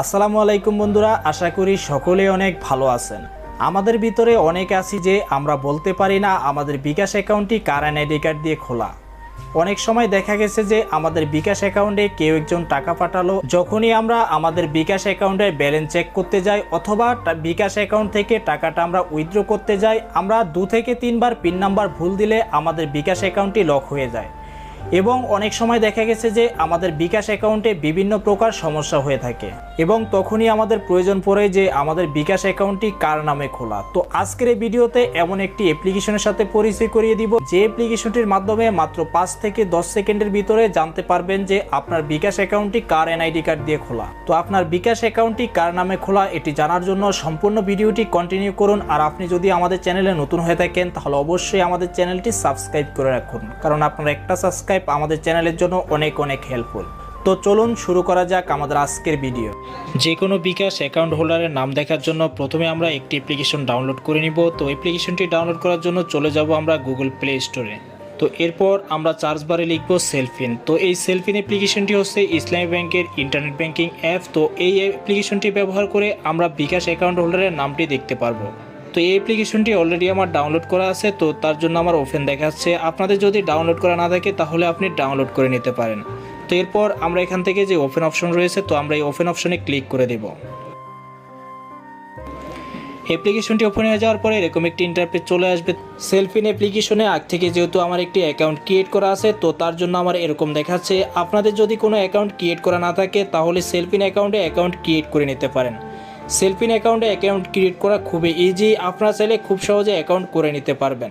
আসসালামু আলাইকুম বন্ধুরা, আশা করি সকলে অনেক ভালো আছেন। আমাদের ভিতরে অনেক আছি যে আমরা বলতে পারি না আমাদের বিকাশ অ্যাকাউন্টটি কার এনআইডি কার্ড দিয়ে খোলা। অনেক সময় দেখা গেছে যে আমাদের বিকাশ অ্যাকাউন্টে কেউ একজন টাকা পাঠালো, যখনই আমরা আমাদের বিকাশ অ্যাকাউন্টের ব্যালেন্স চেক করতে যাই অথবা বিকাশ অ্যাকাউন্ট থেকে টাকাটা আমরা উইথড্র করতে যাই, আমরা দু থেকে তিনবার পিন নাম্বার ভুল দিলে আমাদের বিকাশ অ্যাকাউন্টটি লক হয়ে যায়। এবং অনেক সময় দেখা গেছে যে আমাদের বিকাশ অ্যাকাউন্টে বিভিন্ন প্রকার সমস্যা হয়ে থাকে এবং তখনই আমাদের প্রয়োজন পড়ে যে আমাদের বিকাশ অ্যাকাউন্টটি কার নামে খোলা। তো আজকের এই ভিডিওতে এমন একটি অ্যাপ্লিকেশনের সাথে পরিচয় করিয়ে দিব। যে অ্যাপ্লিকেশনটির মাধ্যমে মাত্র পাঁচ থেকে দশ সেকেন্ডের ভিতরে জানতে পারবেন যে আপনার বিকাশ অ্যাকাউন্টটি কার এনআইডি কার্ড দিয়ে খোলা। তো আপনার বিকাশ অ্যাকাউন্টটি কার নামে খোলা এটি জানার জন্য সম্পূর্ণ ভিডিওটি কন্টিনিউ করুন। আর আপনি যদি আমাদের চ্যানেলে নতুন হয়ে থাকেন, তাহলে অবশ্যই আমাদের চ্যানেলটি সাবস্ক্রাইব করে রাখুন। কারণ আপনার একটা সাবস্ক্রাইব আমাদের চ্যানেলের জন্য অনেক অনেক হেল্পফুল তো চলুন শুরু করা যাক আমাদের আজকের ভিডিও যে কোনো বিকাশ অ্যাকাউন্ট হোল্ডারের নাম দেখার জন্য প্রথমে আমরা একটি অ্যাপ্লিকেশন ডাউনলোড করে নিব। তো অ্যাপ্লিকেশনটি ডাউনলোড করার জন্য চলে যাব আমরা গুগল প্লে স্টোরে তো এরপর আমরা চার্জ বারে লিখব সেলফিন তো এই সেলফিন অ্যাপ্লিকেশনটি হচ্ছে ইসলামী ব্যাংকের ইন্টারনেট ব্যাংকিং অ্যাপ তো এই অ্যাপ্লিকেশনটি ব্যবহার করে আমরা বিকাশ অ্যাকাউন্ট হোল্ডারের নামটি দেখতে পারব। তো এই অ্যাপ্লিকেশনটি অলরেডি আমার ডাউনলোড করা আছে, তো তার জন্য আমার ওপেন দেখাচ্ছে। আপনাদের যদি ডাউনলোড করা না থাকে, তাহলে আপনি ডাউনলোড করে নিতে পারেন। তো এরপর আমরা এখান থেকে যে ওপেন অপশন রয়েছে, তো আমরা এই ওপেন অপশনে ক্লিক করে দেব। অ্যাপ্লিকেশনটি ওপেন হয়ে যাওয়ার পরে এরকম একটি ইন্টারপেজ চলে আসবে। সেলফিন অ্যাপ্লিকেশনে আগ থেকে যেহেতু আমার একটি অ্যাকাউন্ট ক্রিয়েট করা আছে, তো তার জন্য আমার এরকম দেখাচ্ছে। আপনাদের যদি কোনো অ্যাকাউন্ট ক্রিয়েট করা না থাকে, তাহলে সেলফিন অ্যাকাউন্টে অ্যাকাউন্ট ক্রিয়েট করে নিতে পারেন। সেলফিন অ্যাকাউন্টে অ্যাকাউন্ট ক্রিয়েট করা খুবই ইজি আপনারা চাইলে খুব সহজে অ্যাকাউন্ট করে নিতে পারবেন।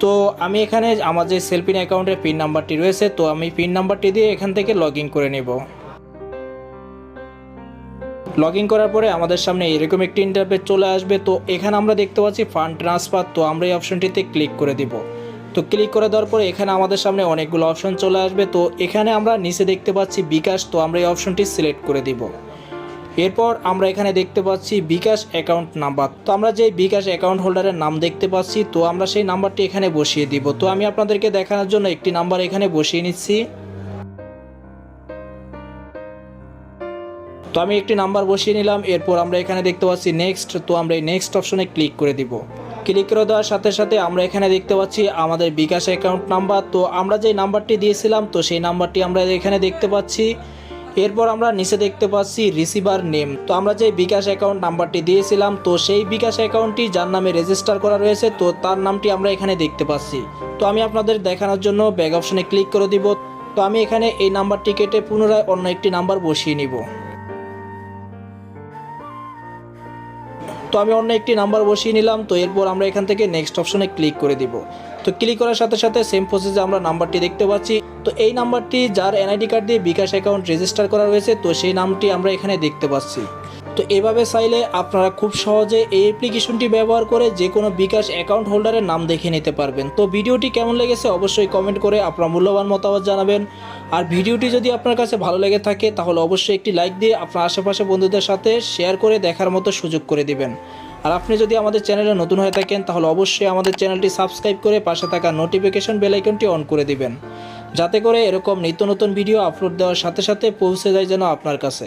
তো আমি এখানে আমার যে সেলফিন অ্যাকাউন্টের পিন নাম্বারটি রয়েছে, তো আমি পিন নাম্বারটি দিয়ে এখান থেকে লগ করে নেব। লগ করার পরে আমাদের সামনে এরকম একটি ইন্টারপেজ চলে আসবে, তো এখানে আমরা দেখতে পাচ্ছি ফান্ড ট্রান্সফার তো আমরা এই অপশনটিতে ক্লিক করে দিব। তো ক্লিক করে দেওয়ার পরে এখানে আমাদের সামনে অনেকগুলো অপশন চলে আসবে, তো এখানে আমরা নিচে দেখতে পাচ্ছি বিকাশ, তো আমরা এই অপশনটি সিলেক্ট করে দিব। এরপর আমরা এখানে দেখতে পাচ্ছি বিকাশ অ্যাকাউন্ট নাম্বার। তো আমরা যে বিকাশ অ্যাকাউন্ট হোল্ডারের নাম দেখতে পাচ্ছি, তো আমরা সেই নাম্বারটি এখানে বসিয়ে দিব। তো আমি আপনাদেরকে দেখানোর জন্য একটি নাম্বার এখানে বসিয়ে নিচ্ছি। তো আমি একটি নাম্বার বসিয়ে নিলাম, এরপর আমরা এখানে দেখতে পাচ্ছি নেক্সট তো আমরা এই নেক্সট অপশনে ক্লিক করে দিব। ক্লিক করে দেওয়ার সাথে সাথে আমরা এখানে দেখতে পাচ্ছি আমাদের বিকাশ অ্যাকাউন্ট নাম্বার। তো আমরা যে নাম্বারটি দিয়েছিলাম, তো সেই নাম্বারটি আমরা এখানে দেখতে পাচ্ছি। এরপর আমরা নিচে দেখতে পাচ্ছি রিসিভার নেম তো আমরা যে বিকাশ অ্যাকাউন্ট নাম্বারটি দিয়েছিলাম, তো সেই বিকাশ অ্যাকাউন্টটি যার নামে রেজিস্টার করা রয়েছে, তো তার নামটি আমরা এখানে দেখতে পাচ্ছি। তো আমি আপনাদের দেখানোর জন্য ব্যাগ অপশনে ক্লিক করে দিব। তো আমি এখানে এই নাম্বারটি কেটে পুনরায় অন্য একটি নাম্বার বসিয়ে নিব। তো আমি অন্য একটি নাম্বার বসিয়ে নিলাম, তো এরপর আমরা এখান থেকে নেক্সট অপশনে ক্লিক করে দিব। তো ক্লিক করার সাথে সাথে সেম প্রসেসে আমরা নাম্বারটি দেখতে পাচ্ছি। তো এই নাম্বারটি যার এনআইডি কার্ড দিয়ে বিকাশ অ্যাকাউন্ট রেজিস্টার করা রয়েছে, তো সেই নামটি আমরা এখানে দেখতে পাচ্ছি। তো এভাবে চাইলে আপনারা খুব সহজে এই অ্যাপ্লিকেশনটি ব্যবহার করে যে কোনো বিকাশ অ্যাকাউন্ট হোল্ডারের নাম দেখে নিতে পারবেন। তো ভিডিওটি কেমন লেগেছে অবশ্যই কমেন্ট করে আপনার মূল্যবান মতামত জানাবেন। আর ভিডিওটি যদি আপনার কাছে ভালো লেগে থাকে, তাহলে অবশ্যই একটি লাইক দিয়ে আপনার আশেপাশে বন্ধুদের সাথে শেয়ার করে দেখার মতো সুযোগ করে দিবেন। আর আপনি যদি আমাদের চ্যানেলে নতুন হয়ে থাকেন, তাহলে অবশ্যই আমাদের চ্যানেলটি সাবস্ক্রাইব করে পাশে থাকা নোটিফিকেশন বেল আইকনটি অন করে দিবেন। যাতে করে এরকম নিত্য নতুন ভিডিও আপলোড দেওয়ার সাথে সাথে পৌঁছে যায় যেন আপনার কাছে।